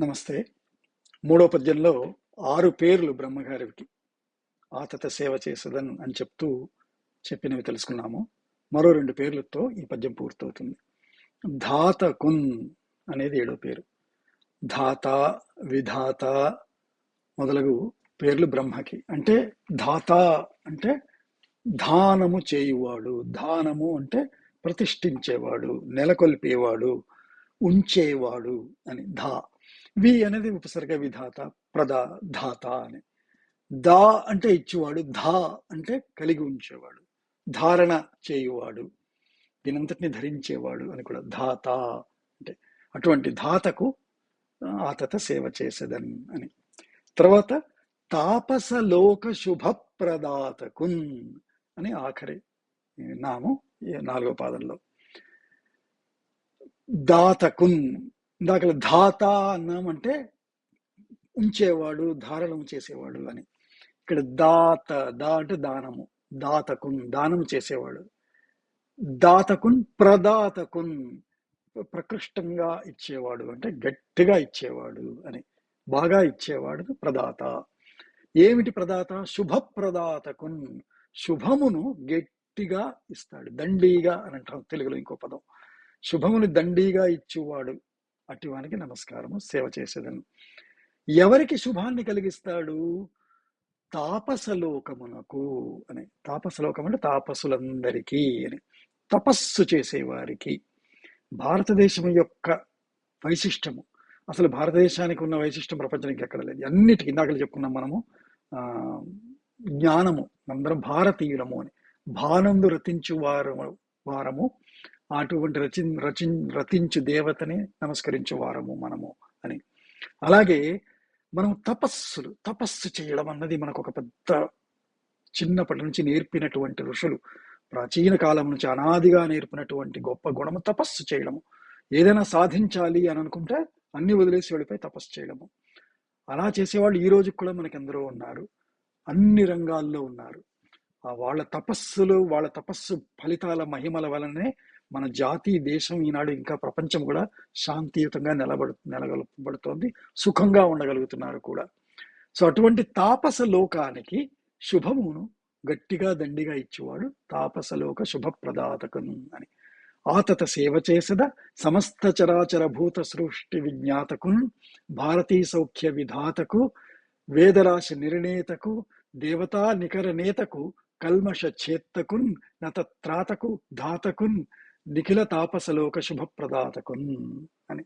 నమస్తే. మూడో పద్యంలో ఆరు పేర్లు బ్రహ్మగారికి ఆతత సేవ చేసదన్ అని చెప్తూ చెప్పినవి తెలుసుకున్నాము. మరో రెండు పేర్లతో ఈ పద్యం పూర్తవుతుంది. ధాత కున్ అనేది ఏడో పేరు. ధాత విధాత మొదలగు పేర్లు బ్రహ్మకి. అంటే ధాత అంటే దానము చేయువాడు. దానము అంటే ప్రతిష్ఠించేవాడు నెలకొల్పేవాడు ఉంచేవాడు అని ధా. వి అనేది ఉపసర్గ విధాత ప్రదా ధాత అని. దా అంటే ఇచ్చేవాడు ధా అంటే కలిగి ఉంచేవాడు ధారణ చేయువాడు దీనంతటిని ధరించేవాడు అని కూడా ధాత అంటే. అటువంటి ధాతకు ఆతత సేవ చేసేదని అని. తర్వాత తాపసలోక శుభప్రదాతకున్ అని ఆఖరి నామం ఈ నాలుగో పాదంలో. దాతకున్ ఇందాక ధాత అన్నామంటే ఉంచేవాడు ధారణం చేసేవాడు అని. ఇక్కడ దాత దా అంటే దానము. దాతకున్ దానం చేసేవాడు. దాతకున్ ప్రదాతకున్ ప్రకృష్టంగా ఇచ్చేవాడు అంటే గట్టిగా ఇచ్చేవాడు అని. బాగా ఇచ్చేవాడు ప్రదాత. ఏమిటి ప్రదాత? శుభ ప్రదాతకున్ శుభమును గట్టిగా ఇస్తాడు. దండిగా అని అంటాం తెలుగులో ఇంకో పదం. శుభముని దండిగా ఇచ్చేవాడు అటువానికి నమస్కారము సేవ చేసేదను ఎవరికి శుభాన్ని కలిగిస్తాడు? తాపసలోకమునకు అని. తాపసలోకం అంటే తాపసులందరికీ అని. తపస్సు చేసేవారికి. భారతదేశం యొక్క వైశిష్టము. అసలు భారతదేశానికి ఉన్న వైశిష్టం ప్రపంచానికి ఎక్కడ లేదు. అన్నిటికీ ఇందాక చెప్పుకున్నాం మనము జ్ఞానము అందరం భారతీయులము అని. భానందు రతించు వారు వారము అటువంటి రచి రచి రతించు దేవతని నమస్కరించేవారము మనము అని. అలాగే మనం తపస్సులు తపస్సు చేయడం అన్నది మనకు ఒక పెద్ద చిన్నప్పటి నుంచి నేర్పినటువంటి ఋషులు ప్రాచీన కాలం నుంచి అనాదిగా నేర్పినటువంటి గొప్ప గుణము తపస్సు చేయడము. ఏదైనా సాధించాలి అని అనుకుంటే అన్ని వదిలేసి వెళ్ళిపోయి తపస్సు చేయడము. అలా చేసేవాళ్ళు ఈ రోజు కూడా మనకి ఎందరో ఉన్నారు. అన్ని రంగాల్లో ఉన్నారు. వాళ్ళ తపస్సులు వాళ్ళ తపస్సు ఫలితాల మహిమల వలనే మన జాతి దేశం ఈనాడు ఇంకా ప్రపంచం కూడా శాంతియుతంగా నిలబడు నిలబడుతోంది సుఖంగా ఉండగలుగుతున్నారు కూడా. సో అటువంటి తాపస లోకానికి శుభమును గట్టిగా దండిగా ఇచ్చేవాడు తాపసలోక శుభప్రదాతకను అని. ఆతత సేవ చేసద సమస్త చరాచర భూత సృష్టి విజ్ఞాతకున్ భారతీ సౌఖ్య విధాతకు వేదరాశి నిర్ణేతకు దేవతా నికర నేతకు కల్మష చేత్తకున్ నత త్రాతకు ధాతకున్ నిఖిల తాపసలోక శుభప్రదాతకున్ అని.